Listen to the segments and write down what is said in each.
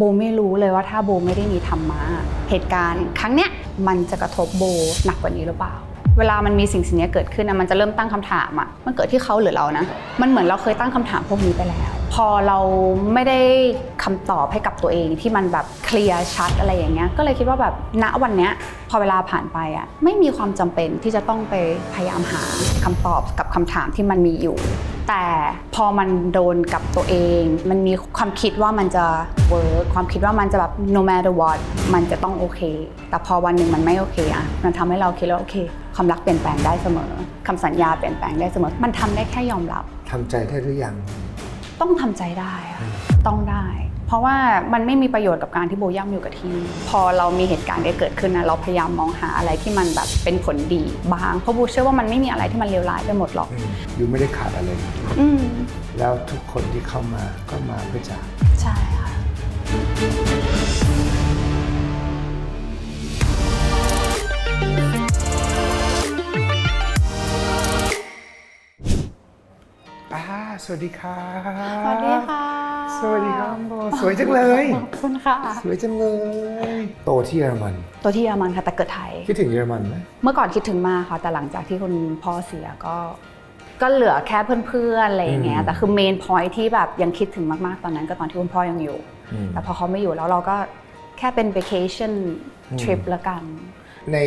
โบไม่รู้เลยว่าถ้าโบไม่ได้มีธรรมะเหตุการณ์ครั้งเนี้ยมันจะกระทบโบหนักกว่านี้หรือเปล่า เวลามันมีสิ่งสิ่งนี้เกิดขึ้นนะมันจะเริ่มตั้งคำถามอะมันเกิดที่เขาหรือเรานะ มันเหมือนเราเคยตั้งคำถามพวกนี้ไปแล้ว พอเราไม่ได้คำตอบให้กับตัวเองที่มันแบบเคลียร์ชัดอะไรอย่างเงี้ยก็เลยคิดว่าแบบณวันเนี้ยพอเวลาผ่านไปอะไม่มีความจำเป็นที่จะต้องไปพยายามหาคำตอบกับคำถามที่มันมีอยู่ แต่พอมันโดนกับตัวเอง มันมีความคิดว่ามันจะเวิร์กความคิดว่ามันจะแบบ no matter what มันจะต้องโอเค แต่พอวันหนึ่งมันไม่โอเคอะมันทำให้เราคิดว่าโอเค ความรักเปลี่ยนแปลงได้เสมอคำสัญญาเปลี่ยนแปลงได้เสมอ มันทำได้แค่ยอมรับทำใจได้หรือยัง ต้องทำใจได้อะต้องได้ เพราะว่ามันไม่มีประโยชน์กับการที่โบย่ำอยู่กับที่ พอเรามีเหตุการณ์ได้เกิดขึ้นนะเราพยายามมองหาอะไรที่มันแบบเป็นผลดีบ้างเพราะโบเชื่อว่ามันไม่มีอะไรที่มันเลวร้ายไปหมดหรอกอืมอยู่ไม่ได้ขาดอะไรอืมแล้วทุกคนที่เข้ามาก็มาเพื่อจากใช่ค่ะอ่าสวัสดีครับสวัสดีค่ะ สวัสดีครับโบสวยจังเลย ขอบคุณค่ะ สวยจังเลย โตที่เยอรมันตัวที่เยอรมันค่ะแต่เกิดไทย คิดถึงเยอรมันไหมเมื่อก่อนคิดถึงมากค่ะ แต่หลังจากที่คุณพ่อเสียก็ ก็เหลือแค่เพื่อนๆอะไรอย่างเงี้ยแต่คือเมนพอยที่แบบยังคิดถึงมากๆตอนนั้น ก็ตอนที่คุณพ่อยังอยู่ อืมแต่พอเขาไม่อยู่แล้วเราก็แค่เป็น vacation อืม trip ละกัน ใน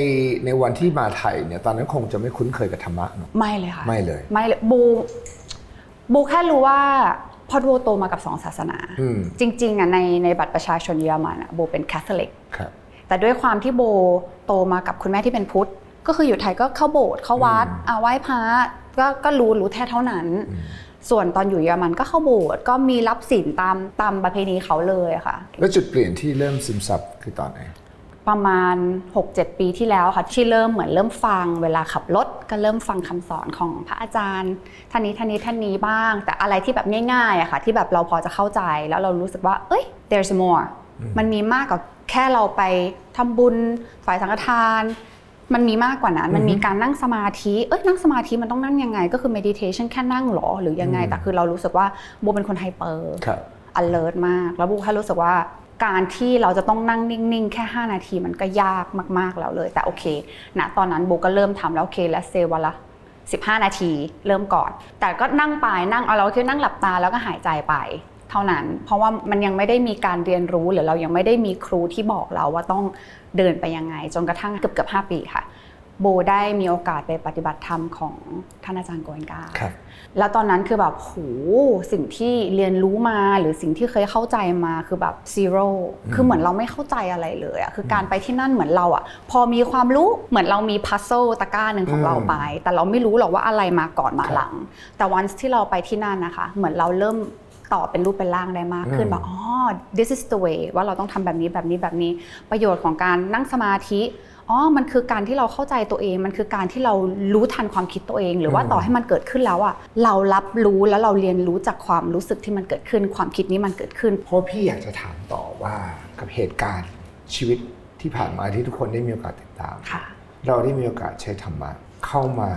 ในวันที่มาไทยเนี่ยตอนนั้นคงจะไม่คุ้นเคยกับธรรมะเนอะ ไม่เลยค่ะ ไม่เลย ไม่เลย บู บูแค่รู้ว่า พอบูโตมากับสองศาสนาอืมจริงๆอะในในบัตรประชาชนเยอรมันอะบูเป็นคาทอลิกครับแต่ด้วยความที่โบโตมากับคุณแม่ที่เป็นพุทธ ก็คืออยู่ไทยก็เข้าโบสถ์เข้าวัดอืมอาไหว้พระก็ก็รู้รู้แค่เท่านั้นอืมส่วนตอนอยู่เยอรมันก็เข้าโบสถ์ก็มีรับศีลตามตามประเพณีเขาเลยอะค่ะ แล้วจุดเปลี่ยนที่เริ่มซึมซับคือตอนไหน ประมาณ 6-7 ปีที่แล้วค่ะที่เริ่มเหมือนเริ่มฟังเวลาขับรถก็เริ่มฟังคำสอนของพระอาจารย์ท่านนี้ท่านนี้ท่านนี้บ้าง แต่อะไรที่แบบง่ายๆอะค่ะ ที่แบบเราพอจะเข้าใจแล้วเรารู้สึกว่า เอ้ย there's more อืมมันมีมากกว่าแค่เราไปทำบุญฝ่ายสังฆทาน มันมีมากกว่านั้น มันมีการนั่งสมาธิเอ้ยนั่งสมาธิมันต้องนั่งยังไง ก็คือ meditation แค่นั่งเหรอหรือยังไงแต่คือเรารู้สึกว่าโบเป็นคนไฮเปอร์ครับ alert มาก แล้วบูแค่รู้สึกว่า การที่เราจะต้องนั่งนิ่ง ๆ แค่ 5 นาทีมันก็ยากมาก ๆ แล้วเลย แต่โอเคณตอนนั้นโบก็เริ่มทำแล้วโอเคและเซวันละ15 นาทีเริ่มก่อน แต่ก็นั่งไปนั่งเอาเราคือนั่งหลับตาแล้วก็หายใจไป เท่านั้น เพราะว่ามันยังไม่ได้มีการเรียนรู้หรือเรายังไม่ได้มีครูที่บอกเราว่าต้องเดินไปยังไง จนกระทั่งเกือบเกือบ5ปีค่ะ โบได้มีโอกาสไปปฏิบัติธรรมของท่านอาจารย์โกเอนกาครับ แล้วตอนนั้นคือแบบโหสิ่งที่เรียนรู้มาหรือสิ่งที่เคยเข้าใจมาคือแบบ zero คือเหมือนเราไม่เข้าใจอะไรเลยอะคือการไปที่นั่นเหมือนเราอะพอมีความรู้เหมือนเรามี puzzle ตะกร้าหนึ่งของอืมเราไป แต่เราไม่รู้หรอกว่าอะไรมาก่อนมาครับหลัง แต่วันที่เราไปที่นั่นนะคะ เหมือนเราเริ่มต่อเป็นรูปเป็นร่างได้มากขึ้นอืมแบบอ๋อ this is the way ว่าเราต้องทำแบบนี้แบบนี้แบบนี้ ประโยชน์ของการนั่งสมาธิ อ๋อ มันคือการที่เราเข้าใจตัวเอง มันคือการที่เรารู้ทันความคิดตัวเอง หรือว่าอืมต่อให้มันเกิดขึ้นแล้วอะเรารับรู้แล้วเราเรียนรู้จากความรู้สึกที่มันเกิดขึ้น ความคิดนี้มันเกิดขึ้น เพราะพี่อยากจะถามต่อว่ากับเหตุการณ์ชีวิตที่ผ่านมาที่ทุกคนได้มีโอกาสติดตามค่ะเราได้มีโอกาสใช้ธรรมะเข้ามา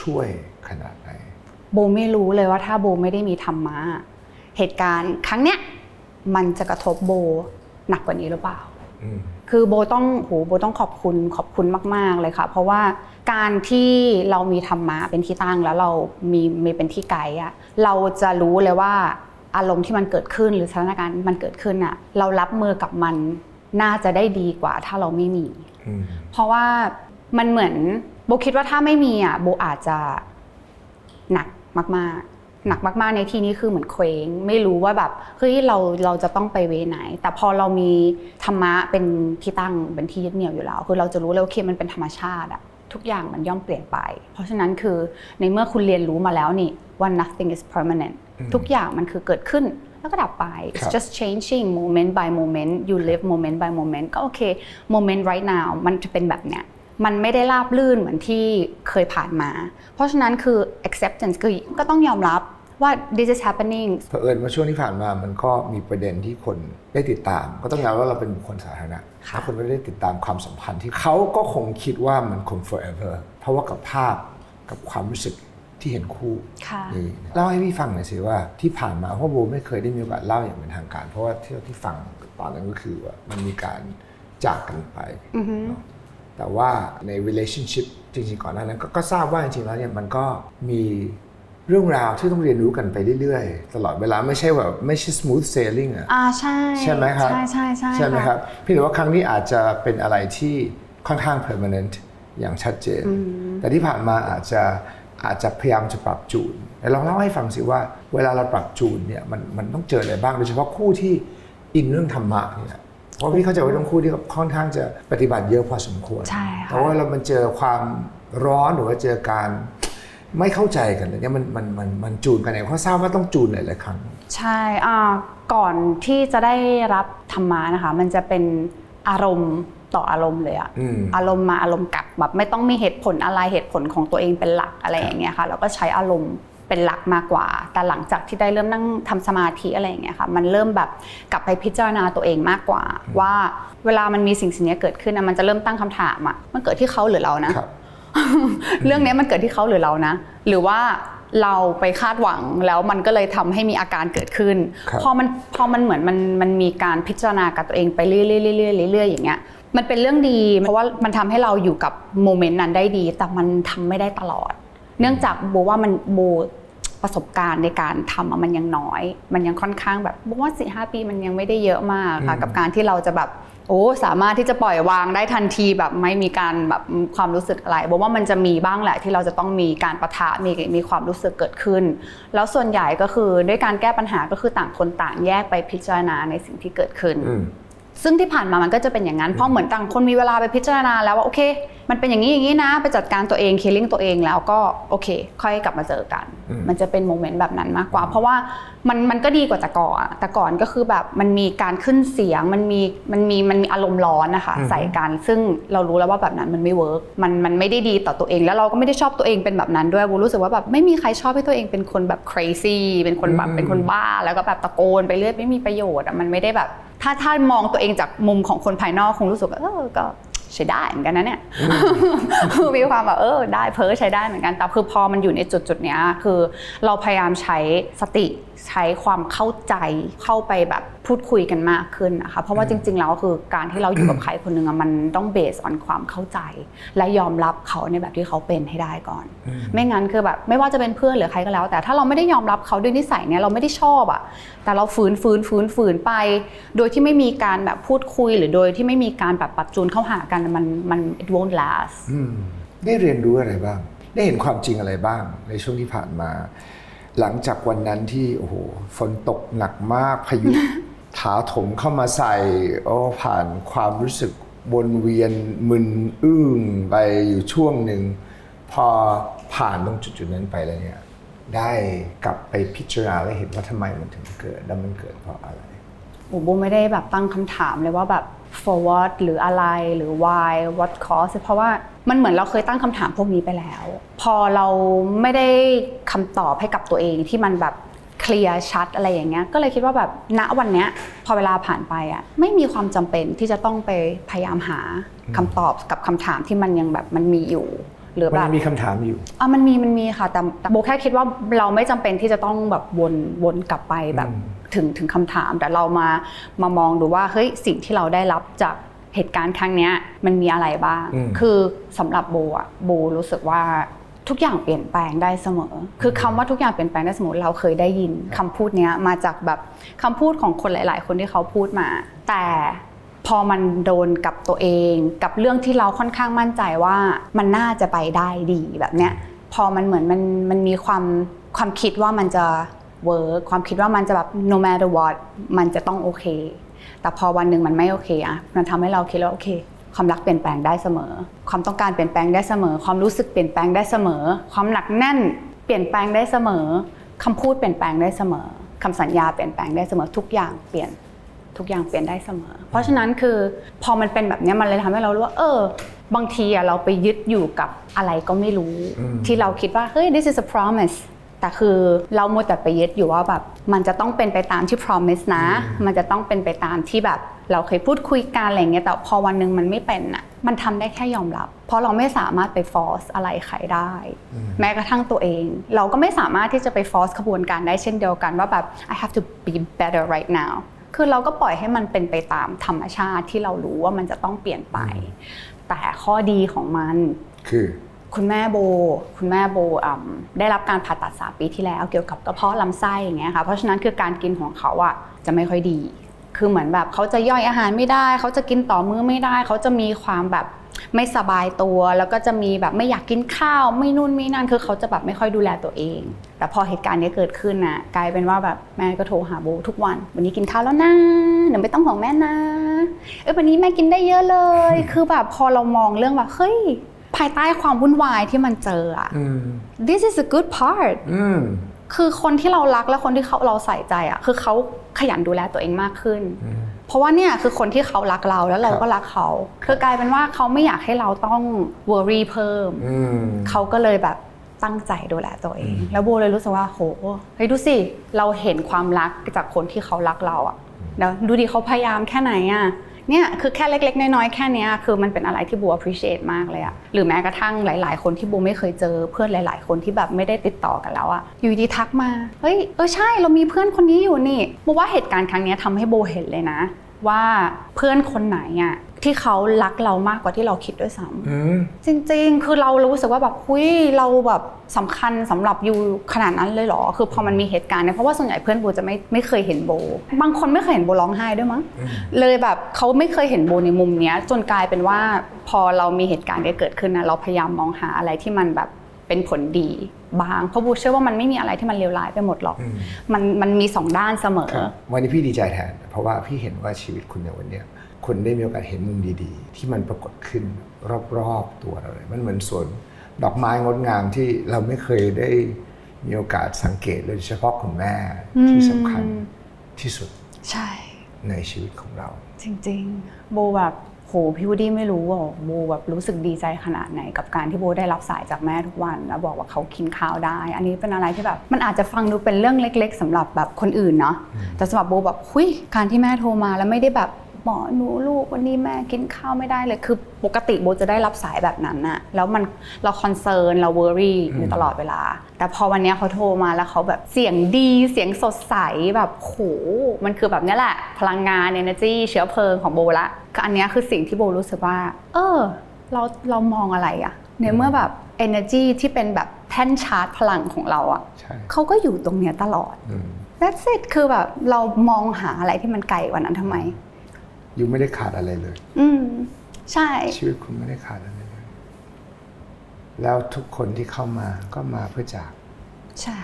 ช่วยขนาดไหนโบไม่รู้เลยว่าถ้าโบไม่ได้มีธรรมะเหตุการณ์ครั้งเนี้ยมันจะกระทบโบหนักกว่านี้หรือเปล่าอืม คือโบต้องโหโบต้องขอบคุณขอบคุณมาก ๆ เลยค่ะ เพราะว่าการที่เรามีธรรมะเป็นที่ตั้งแล้วเรามีมีเป็นที่ไกด์อะเราจะรู้เลยว่าอารมณ์ที่มันเกิดขึ้นหรือสถานการณ์มันเกิดขึ้นอะเรารับมือกับมันน่าจะได้ดีกว่าถ้าเราไม่มีอืมเพราะว่ามันเหมือนโบคิดว่าถ้าไม่มีอะโบอาจจะหนักมาก ๆ หนักมากๆในที่นี้คือเหมือนเคว้งไม่รู้ว่าแบบเฮ้ยเราเราจะต้องไปเวไหน แต่พอเรามีธรรมะเป็นที่ตั้งเป็นที่ยึดเหนี่ยวอยู่แล้วคือเราจะรู้เลยโอเคมันเป็นธรรมชาติอะทุกอย่างมันย่อมเปลี่ยนไป เพราะฉะนั้นคือในเมื่อคุณเรียนรู้มาแล้วนี่ว่า nothing is permanent อืมทุกอย่างมันคือเกิดขึ้นแล้วก็ดับไปค it's รับ just changing moment by moment you live moment by moment ก็โอเค moment right now มันจะเป็นแบบเนี้ยมันไม่ได้ราบลื่นเหมือนที่เคยผ่านมา เพราะฉะนั้นคือ acceptance คือก็ต้องยอมรับ ว่า this is happening เผอิญว่าช่วงที่ผ่านมามันก็มีประเด็นที่คนได้ติดตาม ก็ต้องยอมรับว่าเราเป็นบุคคลสาธารณะค่ะถ้าคนไม่ได้ติดตามความสัมพันธ์ที่เขาก็คงคิดว่ามันคง forever เพราะว่ากับภาพกับความรู้สึกที่เห็นคู่ค่ะนี่เล่าให้พี่ฟังหน่อยสิว่าที่ผ่านมาเพราะโบไม่เคยได้มีโอกาสเล่าอย่างเป็นทางการ เพราะว่าที่ที่ฟังตอนนั้นก็คือว่ามันมีการจากกันไปอือฮึเนอะแต่ว่าใน relationship จริงๆก่อนหน้านั้นก็ก็ทราบว่าจริงๆแล้วเนี่ยมันก็มี เรื่องราวที่ต้องเรียนรู้กันไปเรื่อยๆ ตลอดเวลาไม่ใช่แบบไม่ใช่ smooth sailing อะอ่าใช่ใช่ไหมครับใช่ใช่ใช่ใช่ไหมะครับพี่แต่ว่าครั้งนี้อาจจะเป็นอะไรที่ค่อนข้าง permanent อย่างชัดเจน แต่ที่ผ่านมาอาจจะอาจจะพยายามจะปรับจูนแต่ลองเล่าให้ฟังสิว่า เวลาเราปรับจูนเนี่ยมันมันต้องเจออะไรบ้างโดยเฉพาะคู่ที่อินเรื่องธรรมะเนี่ยเพราะพี่เข้าใจว่าต้องคู่ที่ค่อนข้างจะปฏิบัติเยอะพอสมควรใช่ค่ะแต่ว่าเรามันเจอความร้อนหรือว่าเจอการ ไม่เข้าใจกันเนี่ยมันมันมันมันจูนกันเนี่ยเพราะทราบว่าต้องจูนหลายๆครั้ง ใช่อ่าก่อนที่จะได้รับธรรมะนะคะ มันจะเป็นอารมณ์ต่ออารมณ์เลยอะอืมอารมณ์มาอารมณ์กลับแบบไม่ต้องมีเหตุผลอะไรเหตุผลของตัวเองเป็นหลักอะไรอย่างเงี้ยค่ะแล้วก็ใช้อารมณ์เป็นหลักมากกว่า แต่หลังจากที่ได้เริ่มนั่งทำสมาธิอะไรอย่างเงี้ยค่ะมันเริ่มแบบกลับไปพิจารณาตัวเองมากกว่า ว่าเวลามันมีสิ่งสิ่งนี้เกิดขึ้นนะมันจะเริ่มตั้งคำถามอะมันเกิดที่เขาหรือเรานะครับ เรื่องนี้มันเกิดที่เขาหรือเรานะ หรือว่าเราไปคาดหวังแล้วมันก็เลยทำให้มีอาการเกิดขึ้นครับพอมันพอมันเหมือนมันมันมีการพิจารณากับตัวเองไปเรื่อยๆเรื่อยๆเรื่อยๆอย่างเงี้ยมันเป็นเรื่องดี เพราะว่ามันทำให้เราอยู่กับโมเมนต์นั้นได้ดี แต่มันทำไม่ได้ตลอด เนื่องจากโบว่ามันโบประสบการณ์ในการทำอะมันยังน้อย มันยังค่อนข้างแบบโบว่าสี่ห้าปีมันยังไม่ได้เยอะมากค่ะอืมกับการที่เราจะแบบ โอ้สามารถที่จะปล่อยวางได้ทันทีแบบไม่มีการแบบความรู้สึกอะไรบอกว่ามันจะมีบ้างแหละที่เราจะต้องมีการประทะมีมีความรู้สึกเกิดขึ้น แล้วส่วนใหญ่ก็คือด้วยการแก้ปัญหาก็คือต่างคนต่างแยกไปพิจารณาในสิ่งที่เกิดขึ้น ซึ่งที่ผ่านมามันก็จะเป็นอย่างนั้น เพราะเหมือนต่างคนมีเวลาไปพิจารณาแล้วว่าโอเค มันเป็นอย่างนี้อย่างนี้นะ ไปจัดการตัวเองคีลิ่งตัวเองแล้วก็โอเค ค่อยกลับมาเจอกันอืมมันจะเป็นโมเมนต์แบบนั้นมากกว่า เพราะว่ามันมันก็ดีกว่าแต่ก่อนอะแต่ก่อนก็คือแบบมันมีการขึ้นเสียงมันมีมันมีมันมีอารมณ์ร้อนนะคะอืมใส่กันซึ่งเรารู้แล้วว่าแบบนั้นมันไม่เวิร์กมันมันไม่ได้ดีต่อตัวเองแล้วเราก็ไม่ได้ชอบตัวเองเป็นแบบนั้นด้วยบูรู้สึกว่าแบบไม่มีใครชอบให้ตัวเองเป็นคนแบบ crazy เป็นคนแบบเป็นคนบ้า แล้วก็แบบตะโกนไปเรื่อยไม่มีประโยชน์อะมันไม่ได้แบบ ถ้าถ้ามองตัวเองจากมุมของคนภายนอกคงรู้สึกว่าเออก็ใช้ได้เหมือนกันนะเนี่ยคือมีความแบบเออได้เพ้อใช้ได้เหมือนกัน แต่คือพอมันอยู่ในจุดจุดๆเนี้ยคือเราพยายามใช้สติใช้ความเข้าใจเข้าไปแบบ พูดคุยกันมากขึ้นนะคะเพราะว่าจริง ๆ แล้วคือการที่เราอยู่กับใครคนหนึ่งอะมันต้องเบสออนความเข้าใจ และยอมรับเขาในแบบที่เขาเป็นให้ได้ก่อน ไม่งั้นคือแบบไม่ว่าจะเป็นเพื่อนหรือใครก็แล้ว แต่ถ้าเราไม่ได้ยอมรับเขาด้วยนิสัยเนี่ยเราไม่ได้ชอบอะแต่เราฝืนฝืนฝืนฝืนไป โดยที่ไม่มีการแบบพูดคุย หรือโดยที่ไม่มีการแบบปรับจูนเข้าหากันมันมัน it won't last อืมได้เรียนรู้อะไรบ้าง ได้เห็นความจริงอะไรบ้างในช่วงที่ผ่านมา หลังจากวันนั้นที่โอ้โหฝนตกหนักมากพายุ ถาถมเข้ามาใส่โอ้ผ่านความรู้สึกวนเวียนมึนอึ้งไปอยู่ช่วงหนึ่ง พอผ่านตรงจุดๆนั้นไปแล้วเนี่ยได้กลับไปพิจารณาและเห็นว่าทำไมมันถึงเกิด แล้วมันเกิดเพราะอะไรโอ้โบไม่ได้แบบตั้งคำถามเลยว่าแบบ forward หรืออะไรหรือ why what cause เพราะว่ามันเหมือนเราเคยตั้งคำถามพวกนี้ไปแล้ว พอเราไม่ได้คำตอบให้กับตัวเองที่มันแบบ เคลียร์ชัดอะไรอย่างเงี้ยก็เลยคิดว่าแบบณวันเนี้ยพอเวลาผ่านไปอะไม่มีความจำเป็นที่จะต้องไปพยายามหาคำตอบกับคำถามที่มันยังแบบมันมีอยู่หรือมันแบยับงมีคำถามอยู่อะมันมีมันมีค่ะแต่แต่โบแค่คิดว่าเราไม่จำเป็นที่จะต้องแบบวนวนกลับไปแบบอืมถึงถึงคำถามแต่เรามามามองดูว่าเฮ้ยสิ่งที่เราได้รับจากเหตุการณ์ครั้งเนี้ยมันมีอะไรบ้างอืมคือสำหรับโบอะโบรู้สึกว่า ทุกอย่างเปลี่ยนแปลงได้เสมอ คือคำว่าทุกอย่างเปลี่ยนแปลงได้เสมอเราเคยได้ยินคำพูดเนี้ยมาจากแบบคำพูดของคนหลาย ๆ คนที่เขาพูดมา แต่พอมันโดนกับตัวเอง กับเรื่องที่เราค่อนข้างมั่นใจว่ามันน่าจะไปได้ดีแบบเนี้ยพอมันเหมือนมันมันมีความความคิดว่ามันจะเวิร์กความคิดว่ามันจะแบบ no matter what มันจะต้องโอเค แต่พอวันหนึ่งมันไม่โอเคอะมันทำให้เราคิดว่าโอเค ความรักเปลี่ยนแปลงได้เสมอ ความต้องการเปลี่ยนแปลงได้เสมอ ความรู้สึกเปลี่ยนแปลงได้เสมอ ความหนักแน่นเปลี่ยนแปลงได้เสมอคำพูดเปลี่ยนแปลงได้เสมอคำสัญญาเปลี่ยนแปลงได้เสมอทุกอย่างเปลี่ยนทุกอย่างเปลี่ยนได้เสมอ เพราะฉะนั้นคือพอมันเป็นแบบเนี้ยมันเลยทำให้เรารู้ว่า เออ บางทีอะเราไปยึดอยู่กับอะไรก็ไม่รู้อืมที่เราคิดว่า เฮ้ย this is a promise แต่คือเรามัวแต่ไปยึดอยู่ว่าแบบมันจะต้องเป็นไปตามที่ promise นะ มันจะต้องเป็นไปตามที่แบบ เราเคยพูดคุยกันอะไรเงี้ยแต่พอวันหนึ่งมันไม่เป็นอะมันทำได้แค่ยอมรับ เพราะเราไม่สามารถไปฟอร์สอะไรใครได้ แม้กระทั่งตัวเอง เราก็ไม่สามารถที่จะไปฟอร์สขบวนการได้เช่นเดียวกันว่าแบบ I have to be better right now คือเราก็ปล่อยให้มันเป็นไปตามธรรมชาติที่เรารู้ว่ามันจะต้องเปลี่ยนไป แต่ข้อดีของมันคือคุณแม่โบ คุณแม่โบอืมได้รับการผ่าตัดสามปีที่แล้วเกี่ยวกับกระเพาะลำไส้อย่างเงี้ยค่ะ เพราะฉะนั้นคือการกินของเขาอะจะไม่ค่อยดี คือเหมือนแบบเขาจะย่อยอาหารไม่ได้ เขาจะกินต่อมื้อไม่ได้ เขาจะมีความแบบไม่สบายตัว แล้วก็จะมีแบบไม่อยากกินข้าว ไม่นู่นไม่นั่นคือเขาจะแบบไม่ค่อยดูแลตัวเอง แต่พอเหตุการณ์นี้เกิดขึ้นนะกลายเป็นว่าแบบแม่ก็โทรหาโบทุกวัน วันนี้กินข้าวแล้วนะเดี๋ยวไม่ต้องห่วงแม่นะเอ้ยวันนี้แม่กินได้เยอะเลย คือแบบพอเรามองเรื่องแบบเฮ้ยภายใต้ความวุ่นวายที่มัน저อะอืม this is a good part อืมคือคนที่เรารักและคนที่เขาเราใส่ใจอะคือเขา ขยันดูแลตัวเองมากขึ้นอืมเพราะว่าเนี่ยคือคนที่เขารักเราแล้วเราก็รักเขา คือกลายเป็นว่าเขาไม่อยากให้เราต้อง worry เพิ่มอืมเขาก็เลยแบบตั้งใจดูแลตัวเองอืมแล้วโบเลยรู้สึกว่าโหเฮ้ยดูสิ เราเห็นความรักจากคนที่เขารักเราอะแล้วดูดิเขาพยายามแค่ไหนอะ เนี่ยคือแค่เล็กๆ น้อยๆ แค่เนี้ยคือมันเป็นอะไรที่โบ appreciate มากเลยอะหรือแม้กระทั่งหลาย ๆ คนที่บัวไม่เคยเจอเพื่อนหลาย ๆ คนที่แบบไม่ได้ติดต่อกันแล้วอะอยู่ดีทักมาเฮ้ยเออใช่เรามีเพื่อนคนนี้อยู่นี่บัว่าเหตุการณ์ครั้งนี้ยทำให้โบเห็นเลยนะ ว่าเพื่อนคนไหนอะ ที่เขารักเรามากกว่าที่เราคิดด้วยซ้ำอืมจริง ๆ คือเรารู้สึกว่าแบบหุยเราแบบสำคัญสำหรับยูขนาดนั้นเลยเหรอ คือพอมันมีเหตุการณ์เนี่ยเพราะว่าส่วนใหญ่เพื่อนโบจะไม่ไม่เคยเห็นโบ บางคนไม่เคยเห็นโบร้องไห้ด้วยมั้งเลยแบบเขาไม่เคยเห็นโบในมุมเนี้ย จนกลายเป็นว่าพอเรามีเหตุการณ์นี้เกิดขึ้นนะเราพยายามมองหาอะไรที่มันแบบเป็นผลดีบางเพราะโบเชื่อว่ามันไม่มีอะไรที่มันเลวร้ายไปหมดหรอกอืมมันมันมีสองด้านเสมอครับวันนี้พี่ดีใจแทน เพราะว่าพี่เห็นว่าชีวิตคุณในวันเนี้ย คุณได้มีโอกาสเห็นมุมดีๆ ที่มันปรากฏขึ้นรอบๆตัวเราเลยมันเหมือนสวนดอกไม้งดงามที่เราไม่เคยได้มีโอกาสสังเกตเลยโดยเฉพาะคุณแม่ที่สำคัญที่สุดใช่ในชีวิตของเรา จริงๆ โบแบบโหพี่วูดดี้ไม่รู้อะโบแบบรู้สึกดีใจขนาดไหนกับการที่โบได้รับสายจากแม่ทุกวัน แล้วบอกว่าเขากินข้าวได้ อันนี้เป็นอะไรที่แบบมันอาจจะฟังดูเป็นเรื่องเล็ก ๆสำหรับแบบคนอื่นเนาะแต่สำหรับโบแบบหุยการที่แม่โทรมาแล้วไม่ได้แบบ หมอหนูลูกวันนี้แม่กินข้าวไม่ได้เลย คือปกติโบจะได้รับสายแบบนั้นอะแล้วมันเราคอนเซิร์นเราเวอรี่อยู่ตลอดเวลา แต่พอวันเนี้ยเขาโทรมาแล้วเขาแบบเสียงดีเสียงสดใสแบบโหมันคือแบบเนี้ยแหละ พลังงาน energy เชื้อเพลิงของโบละก็อันเนี้ยคือสิ่งที่โบรู้สึกว่า เออ เราเรามองอะไรอะในเมื่อแบบ energy ที่เป็นแบบแท่นชาร์จพลังของเราอะใช่เขาก็อยู่ตรงเนี้ยตลอดอืม that's it คือแบบเรามองหาอะไรที่มันไกลกว่านั้นทำไม ยูไม่ได้ขาดอะไรเลย อืม ใช่ ชีวิตคุณไม่ได้ขาดอะไรเลย แล้วทุกคนที่เข้ามาก็มาเพื่อจาก ใช่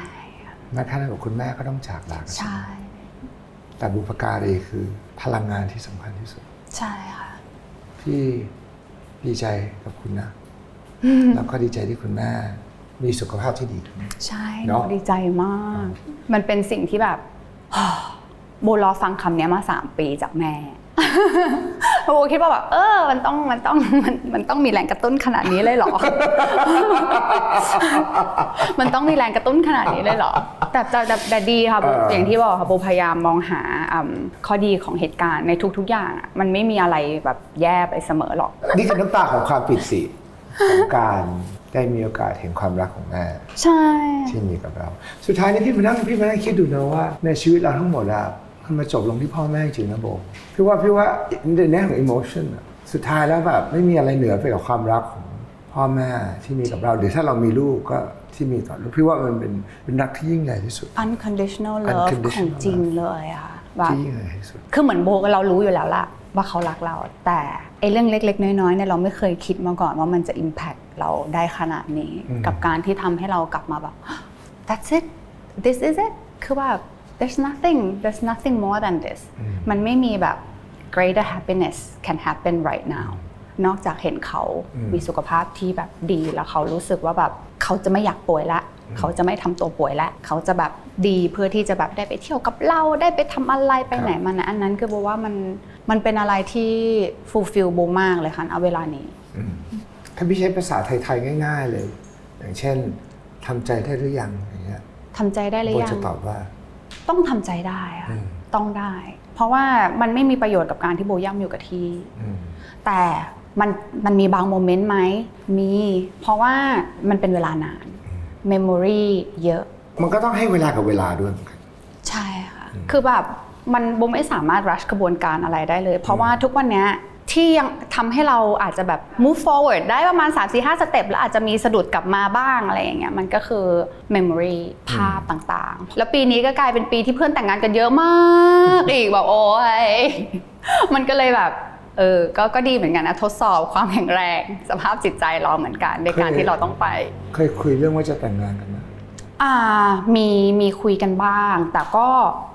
แม้กระทั่งกับคุณแม่ก็ต้องจากลากันใช่ แต่บุพการีคือพลังงานที่สำคัญที่สุด ใช่ค่ะ พี่ดีใจกับคุณนะ แล้วก็ดีใจที่คุณแม่มีสุขภาพที่ดีขึ้นใช่เนอะดีใจมาก มันเป็นสิ่งที่แบบ โบรอฟังคำเนี้ยมาสามปีจากแม่โบคิดว่าแบบเออ มันต้องมันต้องมันมันต้องมีแรงกระตุ้นขนาดนี้เลยเหรอ มันต้องมีแรงกระตุ้นขนาดนี้เลยเหรอ แต่แต่แต่แต่ดีค่ะโบเออออย่างที่บอกค่ะโบพยายามมองหาอืมข้อดีของเหตุการณ์ในทุก ๆ อย่างอะมันไม่มีอะไรแบบแย่ไปเสมอหรอก นี่คือน้ำตาของความปิติของการได้มีโอกาสเห็นความรักของแม่ใช่ที่มีกับเรา สุดท้ายนี่พี่มานั่งพี่มานั่งคิดดูนะว่า ในชีวิตเราทั้งหมดอะ มันมาจบลงที่พ่อแม่จริงนะโบพี่ว่าพี่ว่าในแง่ของ emotion อะสุดท้ายแล้วแบบไม่มีอะไรเหนือไปกว่าความรักของพ่อแม่ที่มีกับเราหรือถ้าเรามีลูกก็ที่มีต่อลูกพี่ว่ามันเป็นเป็นรักที่ยิ่งใหญ่ที่สุด unconditional love Unconditional ของจริงเลยอะค่ะแบบที่ยิ่งใหญ่ที่สุดคือเหมือนโบเรารู้อยู่แล้วล่ะว่าเขารักเรา แต่ไอ้เรื่องเล็ก ๆ น้อยๆเนี่ยเราไม่เคยคิดมาก่อนว่ามันจะ impact เราได้ขนาดนี้อืมกับการที่ทำให้เรากลับมาแบบ that's it this is it คือว่า there's nothing there's nothing more than this มันไม่มีแบบ greater happiness can happen right now นอกจากเห็นเขามีสุขภาพที่แบบดีแล้วเขารู้สึกว่าแบบเขาจะไม่อยากป่วยละ เขาจะไม่ทำตัวป่วยละ เขาจะแบบดีเพื่อที่จะแบบได้ไปเที่ยวกับเราได้ไปทำอะไรไปไหนมานะอันนั้นคือโบว่ามันมันเป็นอะไรที่ fulfill โบมากเลยค่ะเอาเวลานี้อืมถ้าพี่ใช้ภาษาไทยๆง่าย ๆเลย อย่างเช่นทำใจได้หรือยังอย่างเงี้ยทำใจได้หรืโบอยังจะตอบว่า ต้องทำใจได้ค่ะอืมต้องได้ เพราะราะว่ามันไม่มีประโยชน์กับการที่โบย่ำอยู่กับที่อืมแต่มันมันมีบางโมเมนต์ไหมมี เพราะว่ามันเป็นเวลานานเมมโมรีเยอะ มันก็ต้องให้เวลากับเวลาด้วยเหมือนกันใช่ค่ะ คือแบบมันโบไม่สามารถ rush กระบวนการอะไรได้เลย เพราะว่าทุกวันเนี้ย ที่ยังทำให้เราอาจจะแบบ move forward ได้ประมาณ 3 4 5สเต็ปแล้วอาจจะมีสะดุดกลับมาบ้างอะไรอย่างเงี้ยมันก็คือ memory ภาพต่างๆ แล้วปีนี้ก็กลายเป็นปีที่เพื่อนแต่งงานกันเยอะมากอีกแบบโอ้ยมันก็เลยแบบเออก็ก็ดีเหมือนกันนะทดสอบความแข็งแรง สภาพจิตใจเราเหมือนกัน ในการที่เราต้องไป เคยคุยเรื่องว่าจะแต่งงานกันไหมอ่ามีมีคุยกันบ้าง แต่ก็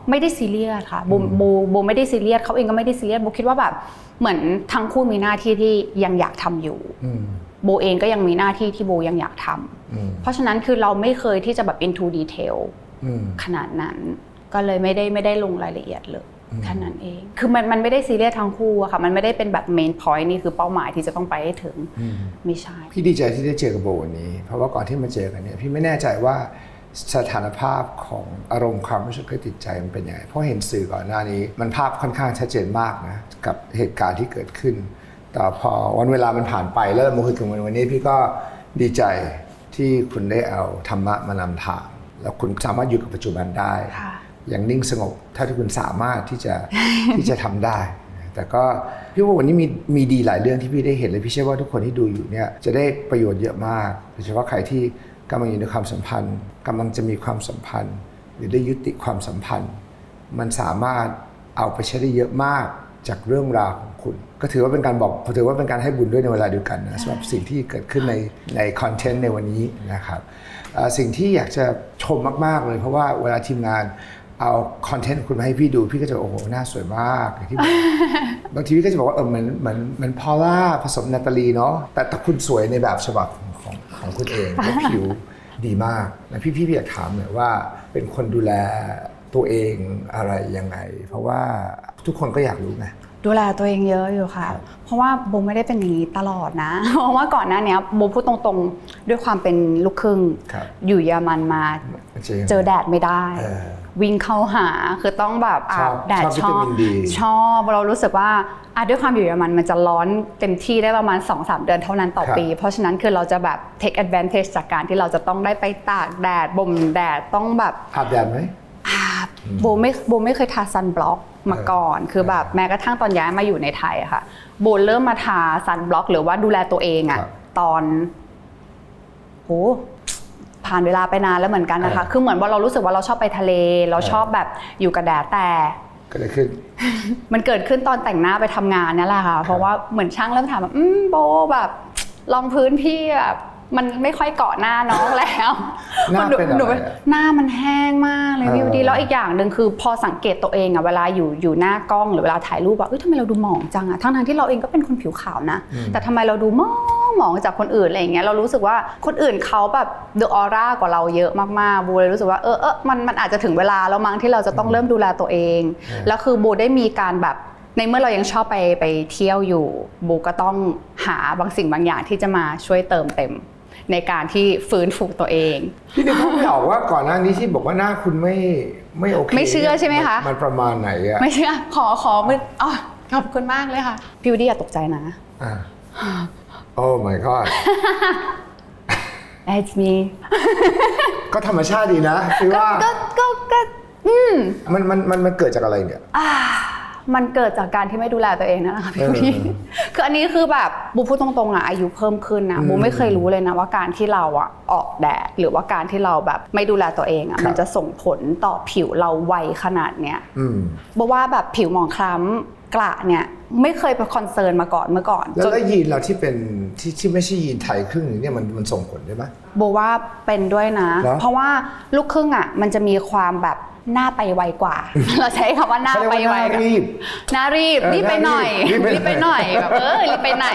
ไม่ได้ซีเรียสค่ะโบโบโบไม่ได้ซีเรียสเขาเองก็ไม่ได้ซีเรียสโบคิดว่าแบบ เหมือนทั้งคู่มีหน้าที่ที่ยังอยากทำอยู่อืมโบเองก็ยังมีหน้าที่ที่โบยังอยากทำอืมเพราะฉะนั้นคือเราไม่เคยที่จะแบบ into detail อืมขนาดนั้น ก็เลยไม่ได้ไม่ได้ลงรายละเอียดเลยอืมแค่นั้นเอง คือมันมันไม่ได้ซีเรียสทั้งคู่อะค่ะ มันไม่ได้เป็นแบบ main point นี่คือเป้าหมายที่จะต้องไปให้ถึงอืมไม่ใช่ พี่ดีใจที่ได้เจอกับโบวันนี้ เพราะว่าก่อนที่มาเจอกันเนี่ย พี่ไม่แน่ใจว่า สถานภาพของอารมณ์ความรู้สึกและจิตใจมันเป็นยังไงเพราะเห็นสื่อก่อนหน้านี้ มันภาพค่อนข้างชัดเจนมากนะกับเหตุการณ์ที่เกิดขึ้น แต่พอวันเวลามันผ่านไปแล้วมาคุยถึงวันวันนี้พี่ก็ดีใจที่คุณได้เอาธรรมะมานำทาง แล้วคุณสามารถอยู่กับปัจจุบันได้ค่ะอย่างนิ่งสงบเท่าที่คุณสามารถที่จะที่จะทำได้ แต่ก็พี่ว่าวันนี้มีมีดีหลายเรื่องที่พี่ได้เห็นเลยพี่เชื่อว่าทุกคนที่ดูอยู่เนี่ยจะได้ประโยชน์เยอะมากโดยเฉพาะใครที่ กำลังอยู่ในความสัมพันธ์กำลังจะมีความสัมพันธ์ หรือได้ยุติความสัมพันธ์ มันสามารถเอาไปใช้ได้เยอะมากจากเรื่องราวของคุณ ก็ถือว่าเป็นการบอกถือว่าเป็นการให้บุญด้วยในเวลาเดียวกันนะสำหรับสิ่งที่เกิดขึ้นในในคอนเทนต์ในวันนี้นะครับเอ่อสิ่งที่อยากจะชมมากๆเลย เพราะว่าเวลาทีมงานเอาคอนเทนต์คุณมาให้พี่ดู พี่ก็จะโอ้โหหน้าสวยมากอย่างที่บอกบางทีพี่ก็จะบอกว่าเออเหมือนเหมือนเหมือนพอลล่าผสมนาตาลีเนาะแต่แต่คุณสวยในแบบฉบับ ของของของคุณเองและผิวดีมากแล้วพี่พี่พี่อยากถามหน่อยว่าเป็นคนดูแลตัวเองอะไรยังไง เพราะว่าทุกคนก็อยากรู้ไงดูแลตัวเองเยอะอยู่ค่ะครับเพราะว่าโบไม่ได้เป็นอย่างนี้ตลอดนะ เพราะว่าก่อนหน้าเนี้ยโบพูดตรงๆ ด้วยความเป็นลูกครึ่งครับอยู่เยอรมันมาจริง เจอแดดไม่ได้เออวิ่งเข้าหาคือต้องแบบชอาอบบแดดชอบวิตามินดีชอบเรารู้สึกว่าอะด้วยความอยู่เยอรมันมันจะร้อนเต็มที่ได้ประมาณ 2-3 เดือนเท่านั้นต่อครับปี เพราะฉะนั้นคือเราจะแบบ take advantage จากการที่เราจะต้องได้ไปตากแดดบ่มแดดต้องแบบอาบแดดไหมอาบโบไม่โบไม่เคยทาซันบล็อกมาก่อน คือแบบแม้กระทั่งตอนย้ายมาอยู่ในไทยอะค่ะ โบเริ่มมาทาซันบล็อก หรือว่าดูแลตัวเองอะครับตอนโห ผ่านเวลาไปนานแล้วเหมือนกันนะคะเออคือเหมือนว่าเรารู้สึกว่าเราชอบไปทะเล เราชอบแบบอยู่กับแดดแต่ก็เลยขึ้น มันเกิดขึ้นตอนแต่งหน้าไปทำงานนั่นแหละค่ะ เพราะว่าเหมือนช่างเริ่มถามว่าอืมโบแบบรองพื้นพี่แบบมันไม่ค่อยเกาะหน้าน้องแล้วหน้าเป็นอะไรอะหน้ามันแห้งมากเลยพี่เออวดีแล้วอีกอย่างหนึ่งคือพอสังเกตตัวเองอะเวลาอยู่อยู่หน้ากล้องหรือเวลาถ่ายรูปอะเอ้ยทำไมเราดูหมองจังอะทั้งทที่เราเองก็เป็นคนผิวขาวนะ แต่ทำไมเราดูหมอง หมองจากคนอื่นอะไรอย่างเงี้ยเรารู้สึกว่าคนอื่นเขาแบบเดอะออร่ากว่าเราเยอะมากๆบูเลยรู้สึกว่าเออเออมันมันอาจจะถึงเวลาแล้วมั้งที่เราจะต้องเริ่มดูแลตัวเองแล้วคือโบได้มีการแบบในเมื่อเรายังชอบไปไปเที่ยวอยู่โบก็ต้องหาบางสิ่งบางอย่างที่จะมาช่วยเติมเต็มในการที่ฟื้นฟูตัวเองพี่นึกภาพไม่ออกว่าก่อนหน้านี้ที่บอกว่าหน้าคุณไม่ไม่โอเคไม่เชื่อใช่ไหมคะนมันประมาณไหนอะไม่เชื่อขอขอมืออ๋อขอบคุณมากเลยค่ะพี่วดีอย่าตกใจนะ อะโอ้ my god It's me ก็ธรรมชาติดีนะคือว่าก็ก็ก็อืมมันมันมันมันเกิดจากอะไรเนี่ยอ่ามันเกิดจากการที่ไม่ดูแลตัวเองนั่นแหละค่ะพี่เออพี่คืออันนี้คือแบบบูพูดตรงๆอะอายุเพิ่มขึ้นนะอืมบูไม่เคยรู้เลยนะว่าการที่เราอะออกแดดหรือว่าการที่เราแบบไม่ดูแลตัวเองอะครับมันจะส่งผลต่อผิวเราไวขนาดเนี้ยอืมบูว่าแบบผิวหมองคล้ำ กระเนี่ยไม่เคยเป็นคอนเซิร์นมาก่อนเมื่อก่อนแล้วจนแล้วยีนเราที่เป็นที่ที่ไม่ใช่ยีนไทยครึ่งหนึงเนี่ยมันมันส่งผลได้ไหม โบว่าเป็นด้วยนะ เหรอเพราะว่าลูกครึ่งอะมันจะมีความแบบหน้าไปไวกว่า เราใช้คำว่าหน้าเขาเรียกไปว่าหไวน้ากว่ารีบ หน้ารีบเออรีบไปหน่อยหน้ารีบรีรีบบไปไปหหน่น่ออยยแบบเออรีบไปไหน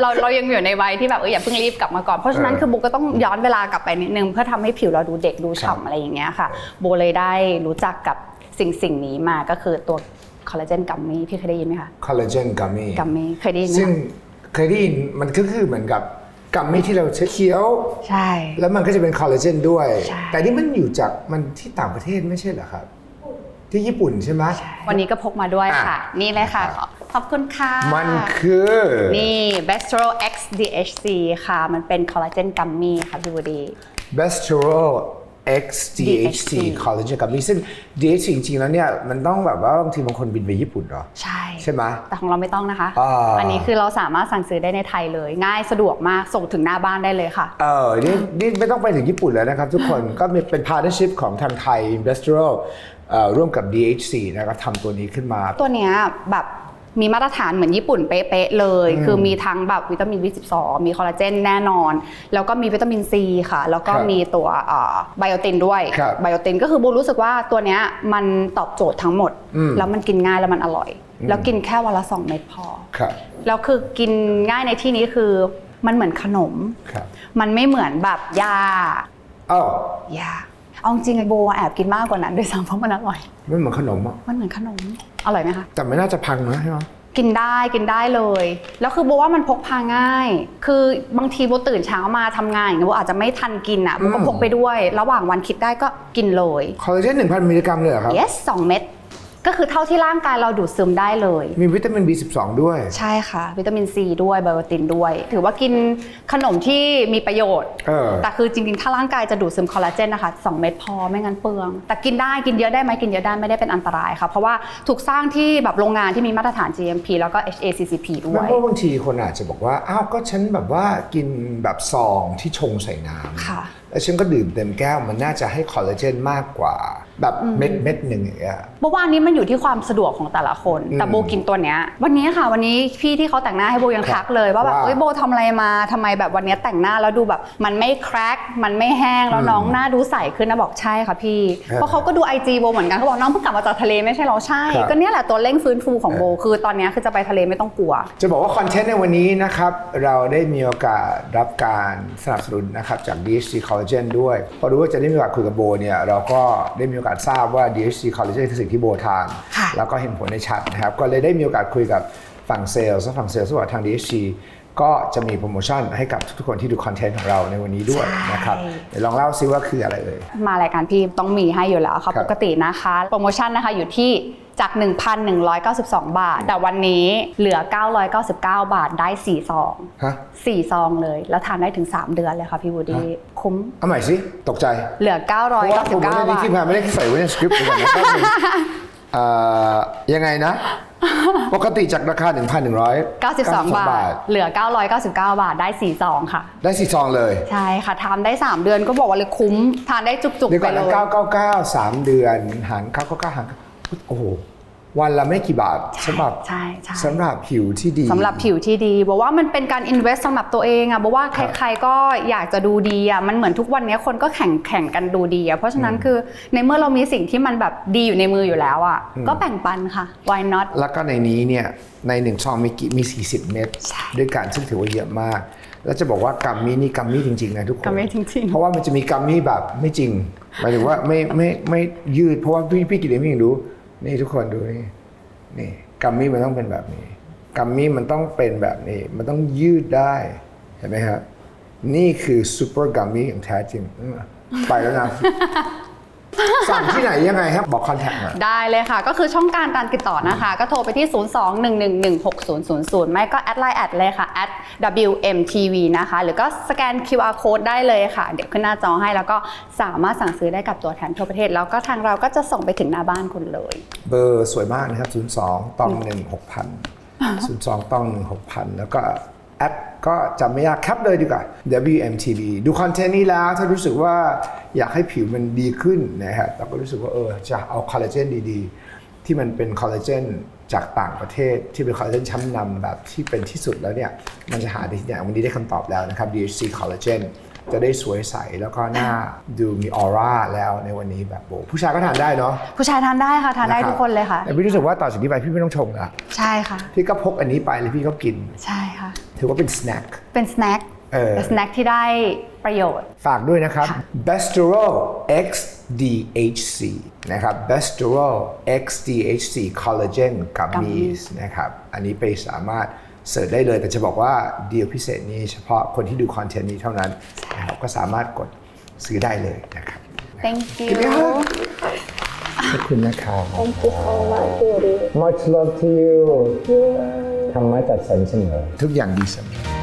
เราเรายังอยู่ในวัยที่แบบเอออย่าเพิ่งรีบกลับมาก่อนเพราะฉะนั้นเออ คือโบก็ต้องย้อนเวลากลับไปนิดนึงเพื่อทำให้ผิวเราดูเด็กดูครับฉ่ำอะไรอย่างเงี้ยค่ะโบเลยได้รู้จักกับสิ่งสิ่งนี้มาก็คือตัว คอลลาเจนกัมมี่พี่เคยได้ยินไหมคะคอลลาเจนกัมมี่กัมมี่เคยได้ยินไหมซึ่งคะเคยได้ยินมันก็คือเหมือนกับกัมมี่ที่เราใช้เคี้ยวใช่ แล้วมันก็จะเป็นคอลลาเจนด้วยใช่แต่นี่มันอยู่จากมันที่ต่างประเทศไม่ใช่เหรอครับ ที่ญี่ปุ่นใช่ไหมวันนี้ก็พกมาด้วยค่ะอะนี่เลยค่ะขอขอบคุณค่ะ มันคือ นี่ b e s t r o X DHC ค่ะ มันเป็นคอลลาเจนกัมมี่ค่ะพี่วูดี b e s t r o X DHC DHC collagen กับนี่ซึ่ง DHC จริงๆ แล้วเนี่ย มันต้องแบบว่าบางทีบางคนบินไปญี่ปุ่นเหรอ ใช่ ใช่ไหมแต่ของเราไม่ต้องนะคะอ่าอันนี้คือเราสามารถสั่งซื้อได้ในไทยเลย ง่ายสะดวกมากส่งถึงหน้าบ้านได้เลยค่ะ เออนี่นี่ไม่ต้องไปถึงญี่ปุ่นแล้วนะครับ ทุกคนก็มีเป็น partnership ของทางไทย b e s t r o เอ่อร่วมกับ DHC นะครับทำตัวนี้ขึ้นมา ตัวเนี้ยแบบ มีมาตรฐานเหมือนญี่ปุ่นเป๊ะๆเลย คือมีทั้งแบบวิตามิน B12 มีคอลลาเจนแน่นอน แล้วก็มีวิตามินซีค่ะ แล้วก็ครับมีตัวไบโอตินด้วยครับไบโอตินก็คือโบรู้สึกว่าตัวเนี้ยมันตอบโจทย์ทั้งหมดอืมแล้วมันกินง่ายแล้วมันอร่อย แล้วกินแค่วันละ2เม็ดพอครับแล้วคือกินง่ายในที่นี้คือมันเหมือนขนมครับมันไม่เหมือนแบบยาอ้าวยาเอาจริงๆไอโบแอบกินมากกว่านั้นด้วยซ้ำเพราะมันอร่อยไม่เหมือนขนมอะมันเหมือนขนม อร่อยไหมคะ แต่ไม่น่าจะพังนะใช่ไหมกินได้กินได้เลย แล้วคือโบว่ามันพกพาง่าย คือบางทีโบตื่นเช้ามาทำงานอย่างเงี้ยโบอาจจะไม่ทันกินอะโบก็อืมพกไปด้วย ระหว่างวันคิดได้ก็กินเลยคอลลาเจน1,000มิลลิกรัมเลยเหรอครับ yes 2เม็ด ก็คือเท่าที่ร่างกายเราดูดซึมได้เลย มีวิตามิน B12 ด้วย ใช่ค่ะ วิตามินซีด้วยไบโอตินด้วย ถือว่ากินขนมที่มีประโยชน์ เออ แต่คือจริงๆ ถ้าร่างกายจะดูดซึมคอลลาเจนนะคะ 2 เม็ดพอไม่งั้นเปลือง แต่กินได้กินเยอะได้ไหมกินเยอะได้ไม่ได้เป็นอันตรายค่ะ เพราะว่าถูกสร้างที่แบบโรงงานที่มีมาตรฐาน GMP แล้วก็ HACCP ด้วแม้ยว่าบางทีคนอาจจะบอกว่า อ้าว ก็ฉันแบบว่ากินแบบซองที่ชงใส่น้ำ ค่ะ แล้วฉันก็ดื่มเต็มแก้วมันน่าจะให้คอลลาเจนมากกว่า แบบเม็ดเม็ดหนึ่งอย่างเงี้ยเพราะว่าอันนี้มันอยู่ที่ความสะดวกของแต่ละคน แต่อืมโบกินตัวเนี้ย วันนี้ค่ะ วันนี้พี่ที่เขาแต่งหน้าให้โบยังครับทักเลยว่าแบบว่าเอ้ยโบทำอะไรมาทำไมแบบวันนี้แต่งหน้าแล้วดูแบบ มันไม่แครกมันไม่แห้งแล้วอืมน้องหน้าดูใสขึ้นนะบอกใช่ค่ะพี่ครับเพราะเขาก็ดูไอจีโบเหมือนกันเขาบอกน้องเพิ่งกลับมาจากทะเลไม่ใช่เหรอใช่ครับก็เนี่ยแหละตัวเร่งฟื้นฟูของโบคือตอนนี้คือจะไปทะเลไม่ต้องกลัว จะบอกว่าคอนเทนต์ในวันนี้นะครับเราได้มีโอกาสรับการสนับสนุนนะครับจาก DHC Collagen ด้วย พอรู้ว่าจะได้มีโอกาสคุยกับโบเนี่ยเราก็ได้มีโอกาสทราบว่า DHC Collagen คือสิ่งที่โบทานค่ะแล้วก็เห็นผลในชัดนะครับ ก็เลยได้มีโอกาสคุยกับฝั่งเซลล์และฝั่งเซลล์สวัสทาง DHC ก็จะมีโปรโมชั่นให้กับทุกๆคนที่ดูคอนเทนต์ของเราในวันนี้ด้วยนะครับใช่เดี๋ยวลองเล่าซิว่าคืออะไรเอ่ย มารายการพี่ต้องมีให้อยู่แล้วครัค่ะบปกตินะคะ โปรโมชั่นนะคะอยู่ที่จาก 1,192 บาท แต่วันนี้เหลือ 999 บาทได้ 4 ซอง ฮะ4 ซองเลย แล้วทานได้ถึง 3 เดือนเลยค่ะพี่วูดี้ฮะคุ้มเอาใหม่สิตกใจเหลือ เพราะว่าผม999ไม่ได้บาท ที่ผ่านไม่ได้ใส่ไว้ในสคริปต์เลยนะแป๊บนึง เอ่อยังไงนะ ปกติจากราคา 1,192 92 บาท เหลือ 999 บาทได้4ซองค่ะ ได้สี่ซองเลยใช่ค่ะทานได้ 3 เดือนก็บอกว่าเลยคุ้ม ทานได้จุกเดี๋ยๆวไปก่อนเลนะย 999 3 เดือนหาร999หารโอ้โห วันละไม่กี่บาทสำหรับใช่ใช่สำหรับผิวที่ดีสำหรับผิวที่ดีบอกว่ามันเป็นการ invest สำหรับตัวเองอะบอกว่าครับใครๆก็อยากจะดูดีอะมันเหมือนทุกวันนี้คนก็แข่งแข่งกันดูดีอะเพราะฉะนั้นคือในเมื่อเรามีสิ่งที่มันแบบดีอยู่ในมืออยู่แล้วอะอืมก็แบ่งปันค่ะ why not แล้วก็ในนี้เนี่ยในหนึ่งซองมีกี่มี 40 เม็ดใช่ด้วยกันซึ่งถือว่าเยอะมาก แล้วจะบอกว่ากัมมี่นี่กัมมี่จริงๆนะทุกคนกัมมี่จริงๆเพราะว่ามันจะมีกัมมี่แบบไม่จริงหมายถึงว่าไม่ไม่ไม่ยืดเพราะว่าพี่พี่กินเองพี่ยังรู้ นี่ทุกคนดูนี่นี่กัมมี่มันต้องเป็นแบบนี้กัมมี่มันต้องเป็นแบบนี้ มันต้องยืดได้เห็นไหมครับนี่คือซูเปอร์กัมมี่อย่างแท้จริง ไปแล้วนะ สั่งที่ไหนยังไงครับบอกคอนแทคหน่อย ได้เลยค่ะ ก็คือช่องการการติดต่อนะคะ ก็โทรไปที่ 02-111-6000 ไม่ก็แอดไลน์แอดเลยค่ะ at WMTV นะคะ หรือก็สแกน QR code ได้เลยค่ะ เดี๋ยวขึ้นหน้าจอให้แล้วก็สามารถสั่งซื้อได้กับตัวแทนทั่วประเทศ แล้วก็ทางเราก็จะส่งไปถึงหน้าบ้านคุณเลย เบอร์สวยมากนะครับ 02ต้อง1 6,000 02ต้อง1 6,000 แล้วก็ แอดก็จำไม่ยากแคปเลยดีกว่า WMTV ดูคอนเทนต์นี้แล้วถ้ารู้สึกว่าอยากให้ผิวมันดีขึ้นนะครับเราก็รู้สึกว่าเออจะเอาคอลลาเจนดีๆ ที่มันเป็นคอลลาเจนจากต่างประเทศที่เป็นคอลลาเจนชั้นนำแบบที่เป็นที่สุดแล้วเนี่ย มันจะหาได้ที่ไหนวันนี้ได้คำตอบแล้วนะครับ DHC Collagen จะได้สวยใสแล้วก็หน้าดูมีออร่าแล้วในวันนี้แบบโบผู้ชายก็ทานได้เนาะผู้ชายทานได้ค่ะทานได้ะรับทุกคนเลยค่ะแต่พี่รู้สึกว่าต่อจากนี้ไปพี่ไม่ต้องชงละใช่ค่ะ พี่ก็พกอันนี้ไปแล้วพี่ก็กิน ใช่ค่ะ ถืถือว่าเป็นสแน็ค เป็นสแน็คเออ สแน็คที่ได้ประโยชน์ ฝากด้วยนะครับค่ะ b e s t e r o X DHC นะครับ b e s t e r o X DHC Collagen Gummies นะครับ อันนี้ไปสามารถเสิร์ชได้เลย แต่จะบอกว่าดีลพิเศษนี้เฉพาะคนที่ดูคอนเทนต์นี้เท่านั้นนะครับก็สามารถกดซื้อได้เลยนะครับ thank you กินไหมครับ ขอบคุณนะครับ Thank you so much, Judy. much love to you ธรรมะจัดสรรเสมอทุกอย่างดีเสมอ